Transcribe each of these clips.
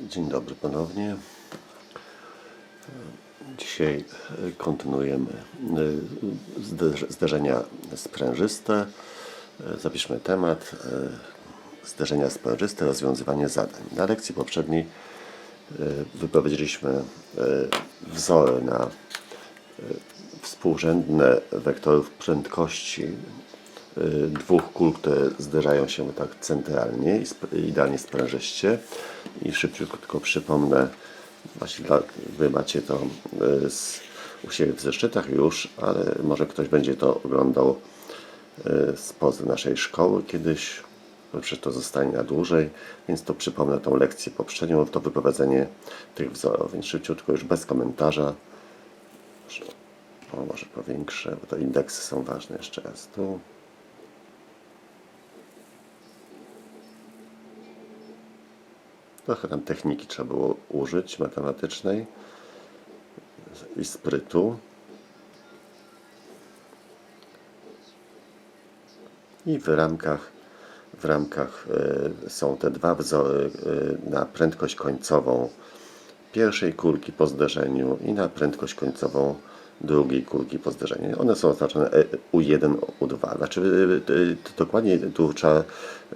Dzień dobry ponownie. Dzisiaj kontynuujemy zderz- zderzenia sprężyste. Y, Zapiszmy temat y, zderzenia sprężyste, rozwiązywanie zadań. Na lekcji poprzedniej y, wyprowadziliśmy y, wzory na współrzędne wektorów prędkości dwóch kul, które zderzają się tak centralnie i sp- idealnie sprężyście. I szybciutko przypomnę, właśnie dla, Wy macie to y, z, u siebie w zeszytach już, ale może ktoś będzie to oglądał y, spoza naszej szkoły kiedyś, przecież to zostanie na dłużej, więc to przypomnę tą lekcję poprzednią, to wyprowadzenie tych wzorów, więc szybciutko już bez komentarza. O, może powiększę, bo to indeksy są ważne jeszcze raz tu. Trochę tam techniki trzeba było użyć matematycznej i sprytu. I w ramkach, w ramkach e, są te dwa wzory e, na prędkość końcową pierwszej kulki po zderzeniu i na prędkość końcową drugiej kulki po zderzeniu. One są oznaczone e, U1, U2. Znaczy, e, e, to dokładnie tu trzeba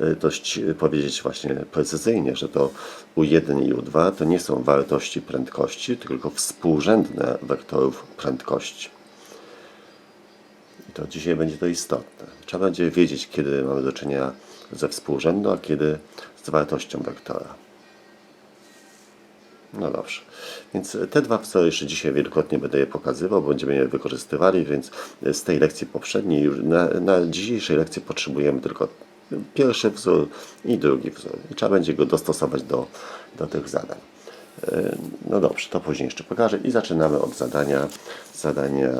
e, dość powiedzieć właśnie precyzyjnie, że to U1 i U2 to nie są wartości prędkości, tylko współrzędne wektorów prędkości. I to dzisiaj będzie to istotne. Trzeba będzie wiedzieć, kiedy mamy do czynienia ze współrzędną, a kiedy z wartością wektora. No dobrze. Więc e, te dwa wzory jeszcze dzisiaj wielokrotnie będę je pokazywał, będziemy je wykorzystywali, więc e, z tej lekcji poprzedniej, na, na dzisiejszej lekcji potrzebujemy tylko pierwszy wzór i drugi wzór. I trzeba będzie go dostosować do, do tych zadań. E, no dobrze, to później jeszcze pokażę i zaczynamy od zadania zadania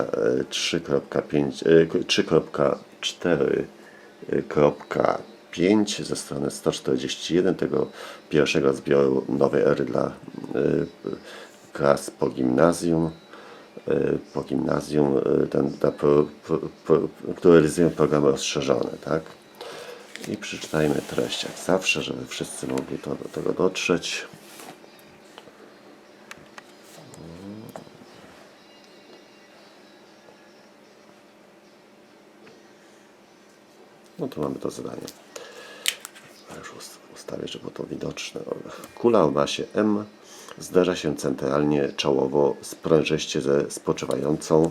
3.5 3.4 5 ze strony 141 tego pierwszego zbioru nowej ery dla y, klas po gimnazjum. Y, po gimnazjum, y, ten, ta, który realizują programy rozszerzone, tak? I przeczytajmy treść jak zawsze, żeby wszyscy mogli to, do tego dotrzeć. No tu mamy to zadanie. Już ust- ustawię, żeby było to widoczne. Kula o masie M zderza się centralnie czołowo sprężyście ze spoczywającą,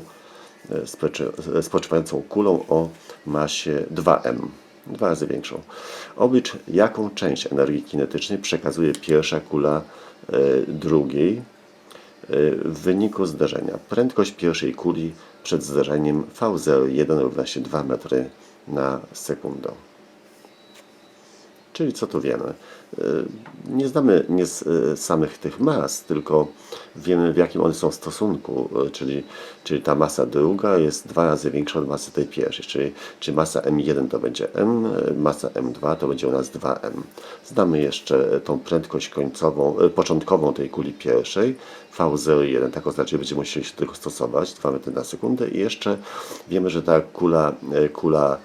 e, e, spoczywającą kulą o masie 2M. Dwa razy większą. Oblicz, jaką część energii kinetycznej przekazuje pierwsza kula e, drugiej w wyniku zderzenia. Prędkość pierwszej kuli przed zderzeniem V01 równa się 2 metry na sekundę. Czyli co tu wiemy? Y, Nie znamy nie z y, samych tych mas, tylko wiemy w jakim one są stosunku, y, czyli, czyli ta masa druga jest dwa razy większa od masy tej pierwszej, czyli, czyli masa M1 to będzie M, masa M2 to będzie u nas 2M. Znamy jeszcze tą prędkość końcową, początkową tej kuli pierwszej, V01, tak oznacza, będziemy musieli się tylko stosować, 2 metry na sekundę. I jeszcze wiemy, że ta kula, kula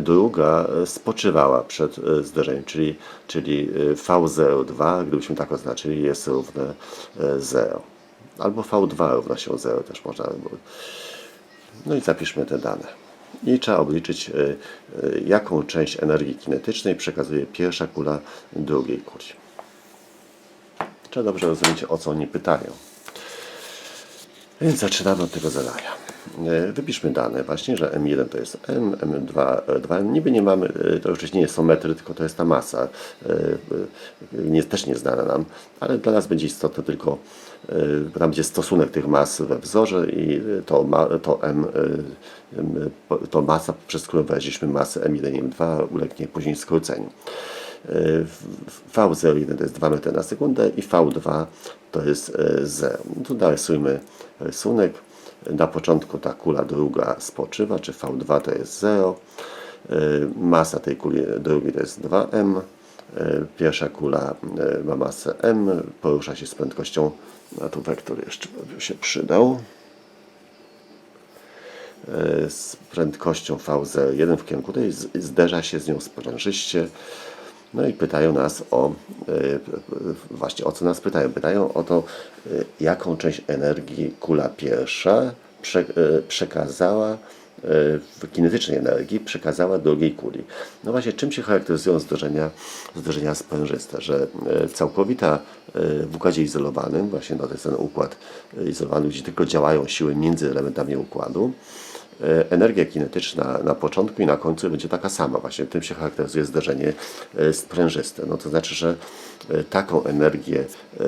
druga y, spoczywała przed y, zderzeniem, czyli, czyli y, V02, gdybyśmy tak oznaczyli, jest równe y, 0. Albo V2 równa się 0 też można. No i zapiszmy te dane. I trzeba obliczyć, jaką część energii kinetycznej przekazuje pierwsza kula drugiej kuli. Trzeba dobrze rozumieć, o co oni pytają. Więc zaczynamy od tego zadania. E, Wypiszmy dane właśnie, że M1 to jest M, M2, 2M. Niby nie mamy, e, to oczywiście nie są metry, tylko to jest ta masa. e, e, Nie, też nieznana nam, ale dla nas będzie istotne tylko e, tam, gdzie stosunek tych mas we wzorze i to, ma, to M, e, to masa, przez którą wyraziliśmy masę M1 i M2 ulegnie później skróceniu. V01 to jest 2 metry na sekundę i V2 to jest 0. Tu narysujmy rysunek. Na początku ta kula druga spoczywa, czy V2 to jest 0. Masa tej kuli drugiej to jest 2m. Pierwsza kula e, ma masę m, porusza się z prędkością, a tu wektor jeszcze by się przydał, z prędkością V01 w kierunku tej, zderza się z nią sprężyście No i pytają nas o, y, właśnie o co nas pytają? Pytają o to, y, jaką część energii kula pierwsza y, przekazała, w kinetycznej energii przekazała drugiej kuli. No właśnie, czym się charakteryzują zdarzenia, zdarzenia sprężyste? Że całkowita w układzie izolowanym, właśnie no to jest ten układ izolowany, gdzie tylko działają siły między elementami układu, e, energia kinetyczna na początku i na końcu będzie taka sama. Właśnie tym się charakteryzuje zdarzenie e, sprężyste. No to znaczy, że e, taką energię, e,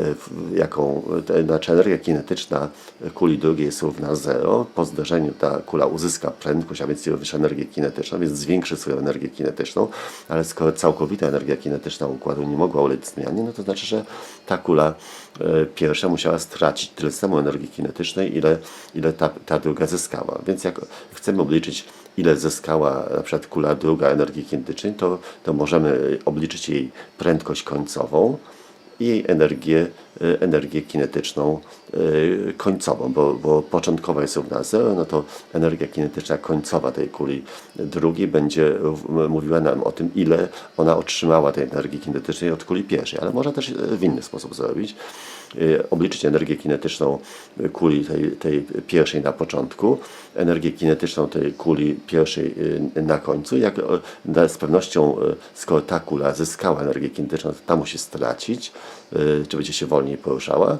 jaką, znaczy energia kinetyczna kuli drugiej jest równa 0. Po zdarzeniu ta kula uzyska prędkość, a więc również energię kinetyczną, więc zwiększy swoją energię kinetyczną, ale skoro całkowita energia kinetyczna układu nie mogła ulec zmianie, no to znaczy, że ta kula e, pierwsza musiała stracić tyle samo energii kinetycznej, ile, ile ta, ta druga zyskała. Więc jak chcemy obliczyć, ile zyskała na przykład kula druga energii kinetycznej, to, to możemy obliczyć jej prędkość końcową i jej energię, e, energię kinetyczną e, końcową, bo, bo początkowa jest równa 0, no to energia kinetyczna końcowa tej kuli drugiej będzie mówiła nam o tym, ile ona otrzymała tej energii kinetycznej od kuli pierwszej, ale można też e, w inny sposób zrobić. Obliczyć energię kinetyczną kuli tej, tej pierwszej na początku, energię kinetyczną tej kuli pierwszej na końcu. Jak z pewnością, skoro ta kula zyskała energię kinetyczną, to ta musi stracić, czy będzie się wolniej poruszała.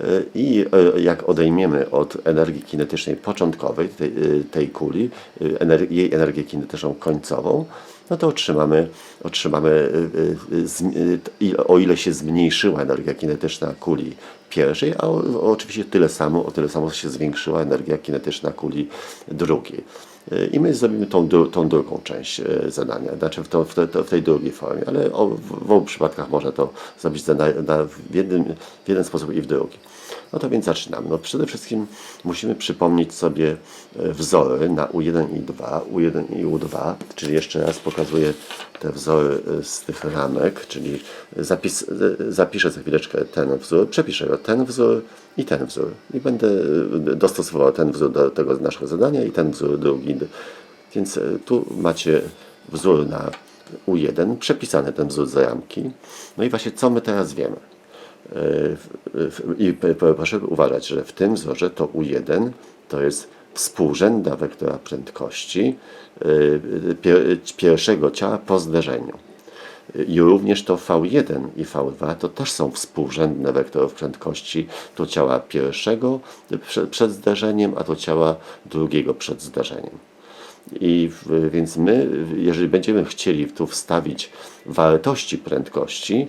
E, I e, jak odejmiemy od energii kinetycznej początkowej tej, tej kuli, jej energię kinetyczną końcową, no to otrzymamy, otrzymamy y, y, y, y, o ile się zmniejszyła energia kinetyczna kuli pierwszej, a oczywiście tyle samo, o tyle samo się zwiększyła energia kinetyczna kuli drugiej. I my zrobimy tą, tą drugą część y, zadania, znaczy w, to, w, w tej drugiej formie, ale w, w obu przypadkach można to zrobić w, jednym, w jeden sposób i w drugi. No to więc zaczynamy. No przede wszystkim musimy przypomnieć sobie e, wzory na U1 i 2, U1 i U2, czyli jeszcze raz pokazuję te wzory e, z tych ramek, czyli zapis, e, zapiszę za chwileczkę ten wzór, przepiszę go, ten wzór i ten wzór. I będę dostosował ten wzór do tego naszego zadania i ten wzór drugi. Więc tu macie wzór na U1, przepisany ten wzór z ramki. No i właśnie co my teraz wiemy? W- I proszę uważać, że w tym wzorze to U1 to jest współrzędna wektora prędkości pier- pierwszego ciała po zderzeniu. I również to V1 i V2 to też są współrzędne wektorów prędkości to ciała pierwszego przed, zderzeniem, a to ciała drugiego przed zderzeniem. I więc my, jeżeli będziemy chcieli tu wstawić wartości prędkości,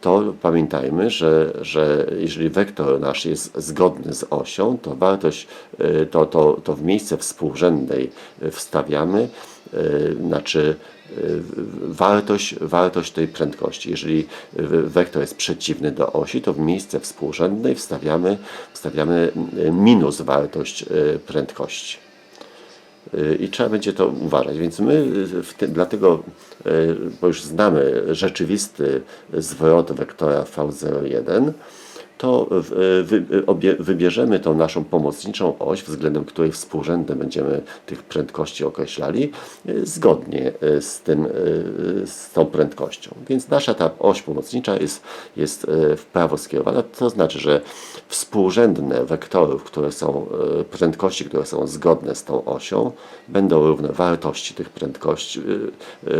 to pamiętajmy, że, że jeżeli wektor nasz jest zgodny z osią, to wartość, y, to, to, to w miejsce współrzędnej y, wstawiamy, y, znaczy wartość, wartość tej prędkości. Jeżeli wektor jest przeciwny do osi, to w miejsce współrzędnej wstawiamy, wstawiamy minus wartość prędkości. Y, I trzeba będzie to uważać. Więc my y, tym, dlatego, y, bo już znamy rzeczywisty zwrot wektora V01, to wybierzemy tą naszą pomocniczą oś, względem której współrzędne będziemy tych prędkości określali, y, zgodnie y, z, tym, y, z tą prędkością. Więc nasza ta oś pomocnicza jest, jest w prawo skierowana, to znaczy, że współrzędne wektorów, które są, prędkości, które są zgodne z tą osią, będą równe wartości tych prędkości,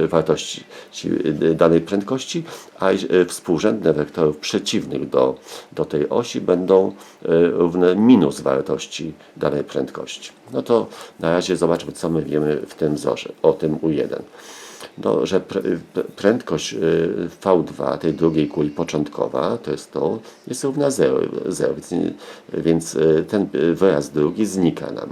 wartości ci, danej prędkości, a y, współrzędne wektorów przeciwnych do, do tej osi będą y, równe minus wartości danej prędkości. No to na razie zobaczmy, co my wiemy w tym wzorze, o tym U1 no, że prędkość y, V2 tej drugiej kuli początkowa, to jest to, jest równa 0, 0 więc, więc ten wyraz drugi znika nam.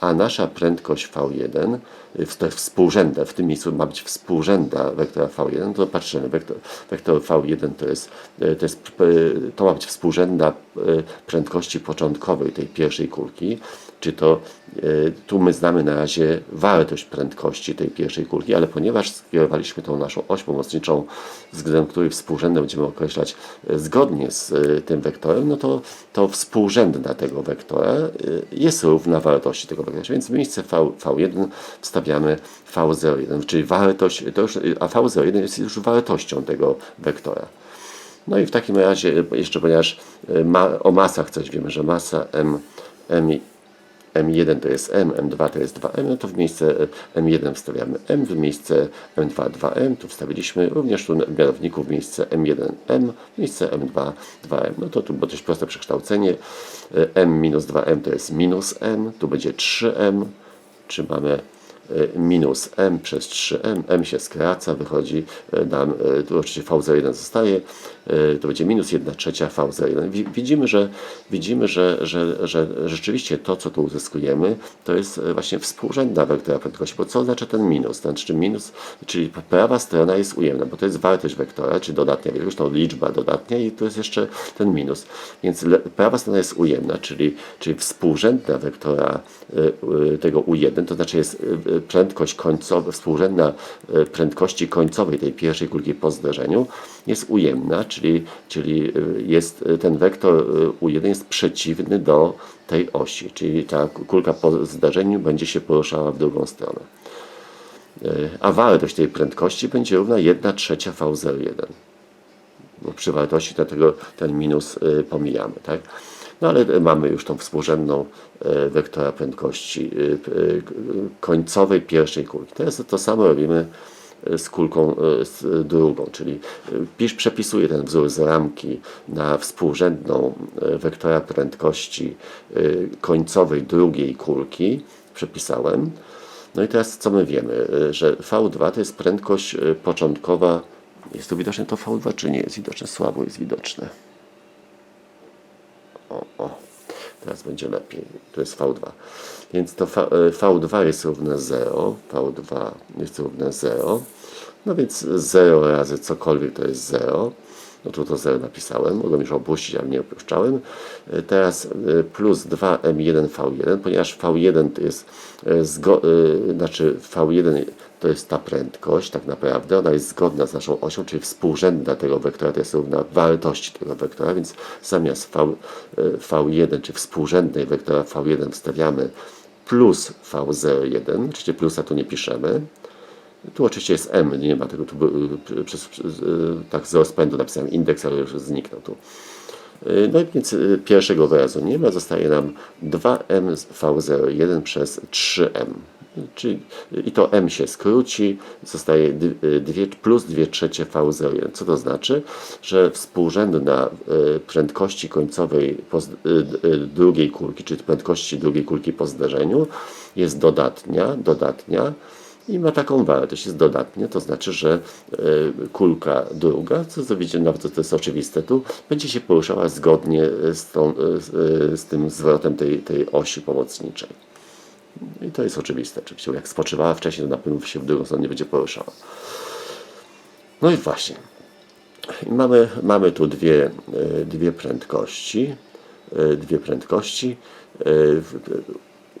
A nasza prędkość V1, y, w- to jest współrzędna, w tym miejscu ma być współrzędna wektora V1, to patrzymy, wektor, wektor V1 to jest, y, to jest, y, to ma być współrzędna y, prędkości początkowej tej pierwszej kulki, czy to y, tu my znamy na razie wartość prędkości tej pierwszej kulki, ale ponieważ skierowaliśmy tą naszą oś pomocniczą, względem której współrzędne będziemy określać y, zgodnie z y, tym wektorem, no to, to współrzędna tego wektora y, jest równa wartości tego wektorze. Więc miejsce v, V1 wstawiamy V01, czyli wartość, to już, a V01 jest już wartością tego wektora. No i w takim razie, jeszcze ponieważ ma, o masach coś wiemy, że masa M, M M1 to jest M, M2 to jest 2M, no to w miejsce M1 wstawiamy M, w miejsce M2 2M, tu wstawiliśmy również tu w mianowniku w miejsce M1 M, w miejsce M2 2M. No to tu było dość proste przekształcenie. M minus 2M to jest minus M, tu będzie 3M, czy mamy minus m przez 3m, m się skraca, wychodzi nam, tu oczywiście v01 zostaje, to będzie minus 1 trzecia v01. Widzimy, że, widzimy że, że, że rzeczywiście to, co tu uzyskujemy, to jest właśnie współrzędna wektora prędkości, bo co oznacza ten minus? Znaczy minus, czyli prawa strona jest ujemna, bo to jest wartość wektora, czyli dodatnia wielkość, to liczba dodatnia i to jest jeszcze ten minus. Więc prawa strona jest ujemna, czyli, czyli współrzędna wektora tego u1, to znaczy jest prędkość końcowa, współrzędna prędkości końcowej tej pierwszej kulki po zderzeniu jest ujemna, czyli, czyli jest ten wektor u1 jest przeciwny do tej osi, czyli ta kulka po zdarzeniu będzie się poruszała w drugą stronę. A wartość tej prędkości będzie równa 1 trzecia V01. Bo przy wartości dlatego ten minus pomijamy. Tak? No ale mamy już tą współrzędną wektora prędkości końcowej pierwszej kulki. Teraz to samo robimy z kulką z drugą, czyli pisz, przepisuję ten wzór z ramki na współrzędną wektora prędkości końcowej drugiej kulki. Przepisałem. No i teraz co my wiemy? Że V2 to jest prędkość początkowa. Jest tu widoczne to V2, czy nie jest widoczne? Słabo jest widoczne. O, o. Teraz będzie lepiej. To jest V2. Więc to v, V2 jest równe 0. V2 jest równe 0. No więc 0 razy cokolwiek to jest 0. No tu to 0 napisałem. Mogłem już opuścić, ale nie opuszczałem. Teraz plus 2M1V1, ponieważ V1 to jest, znaczy V1 to jest ta prędkość tak naprawdę, ona jest zgodna z naszą osią, czyli współrzędna tego wektora, to jest równa wartości tego wektora, więc zamiast v, V1, czy współrzędnej wektora V1 wstawiamy plus V01, oczywiście plusa tu nie piszemy, tu oczywiście jest m, nie ma tego, tu przez, tak z rozpędu napisałem indeks, ale już zniknął tu. No i więc pierwszego wyrazu nie ma, zostaje nam 2m V01 przez 3m. Czyli, I to m się skróci, zostaje 2, plus 2 trzecie V01. Co to znaczy? Że współrzędna prędkości końcowej po, drugiej kulki, czyli prędkości drugiej kulki po zdarzeniu jest dodatnia, dodatnia i ma taką wartość, jest dodatnia, to znaczy, że kulka druga, co widzimy, nawet to jest oczywiste tu, będzie się poruszała zgodnie z, tą, z tym zwrotem tej, tej osi pomocniczej. I to jest oczywiste. Oczywiście, jak spoczywała wcześniej, to na pewno się w drugą stronę nie będzie poruszała. No i właśnie. I mamy, mamy tu dwie, dwie prędkości. Dwie prędkości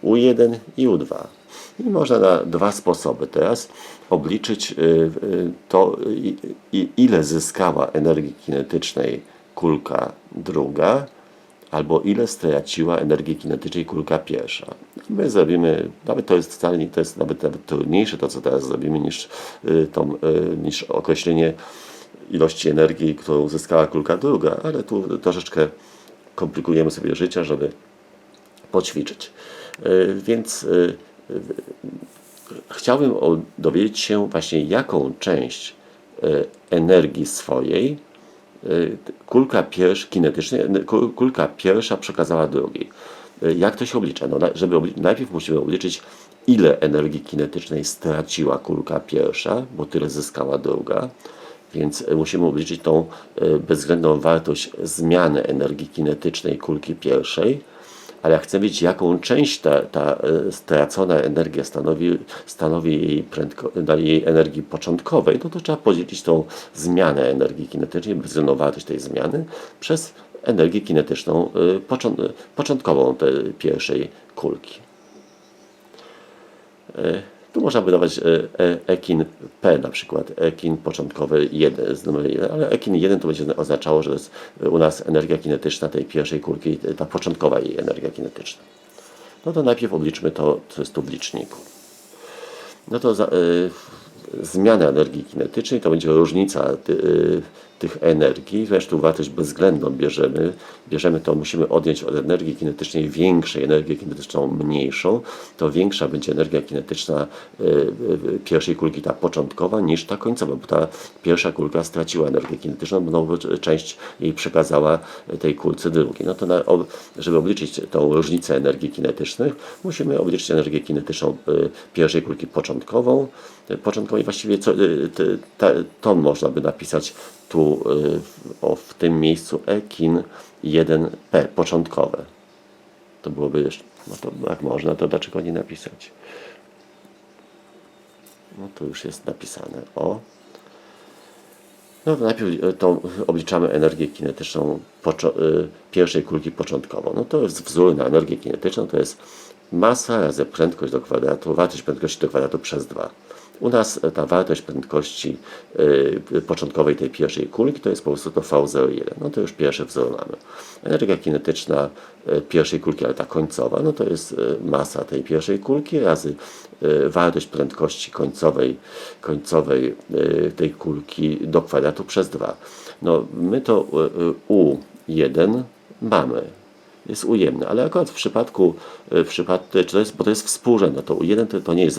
U1 i U2. I można na dwa sposoby teraz obliczyć to, ile zyskała energii kinetycznej kulka druga, albo ile straciła energii kinetycznej kulka pierwsza. My zrobimy, nawet to jest wcale to jest nawet, nawet trudniejsze to, co teraz zrobimy, niż, tą, niż określenie ilości energii, którą uzyskała kulka druga, ale tu troszeczkę komplikujemy sobie życie, żeby poćwiczyć. Więc chciałbym dowiedzieć się właśnie, jaką część energii swojej kulka pierwsza, kinetycznej, kulka pierwsza przekazała drugiej. Jak to się oblicza? No, żeby obli najpierw musimy obliczyć, ile energii kinetycznej straciła kulka pierwsza, bo tyle zyskała druga. Więc musimy obliczyć tą bezwzględną wartość zmiany energii kinetycznej kulki pierwszej ale jak chcę wiedzieć, jaką część ta, ta stracona energia stanowi, stanowi jej, prędko, jej energii początkowej, no to trzeba podzielić tą zmianę energii kinetycznej, bezwzględną wartość tej zmiany, przez energię kinetyczną początkową tej pierwszej kulki. Tu można wydawać ekin P na przykład, ekin początkowy 1, z numer 1, ale ekin 1 to będzie oznaczało, że jest u nas energia kinetyczna tej pierwszej kulki, ta początkowa jej energia kinetyczna. No to najpierw obliczmy to, co jest tu w liczniku. No to za, y, zmiana energii kinetycznej to będzie różnica ty, y, tych energii. Zresztą wartość bezwzględną bierzemy. Bierzemy to, musimy odjąć od energii kinetycznej większej, energię kinetyczną mniejszą. To większa będzie energia kinetyczna y, y, pierwszej kulki, ta początkowa, niż ta końcowa, bo ta pierwsza kulka straciła energię kinetyczną, bo część jej przekazała tej kulce drugiej. No to na, żeby obliczyć tą różnicę energii kinetycznych, musimy obliczyć energię kinetyczną pierwszej kulki początkową. Początkową i właściwie co, y, ty- ta, to można by napisać tu y, w- o, w tym miejscu E kin 1P, początkowe. To byłoby jeszcze, no to jak można, to dlaczego nie napisać? No to już jest napisane. O. No najpierw e, tą obliczamy energię kinetyczną y, pierwszej kulki początkowo. No to jest wzór na energię kinetyczną, to jest masa razy prędkość do kwadratu, wartość prędkości do kwadratu przez 2. U nas e, ta wartość prędkości y, początkowej tej pierwszej kulki to jest po prostu to V01. No to już pierwszy wzór mamy. Energia kinetyczna e, pierwszej kulki, ale ta końcowa, no to jest e, masa tej pierwszej kulki razy e, wartość prędkości końcowej, końcowej e, tej kulki do kwadratu przez 2. No my to e, e, U1 mamy. Jest ujemne, ale akurat w przypadku, w przypadku, czy to jest, bo to jest współrzędne, to U1 to, to nie jest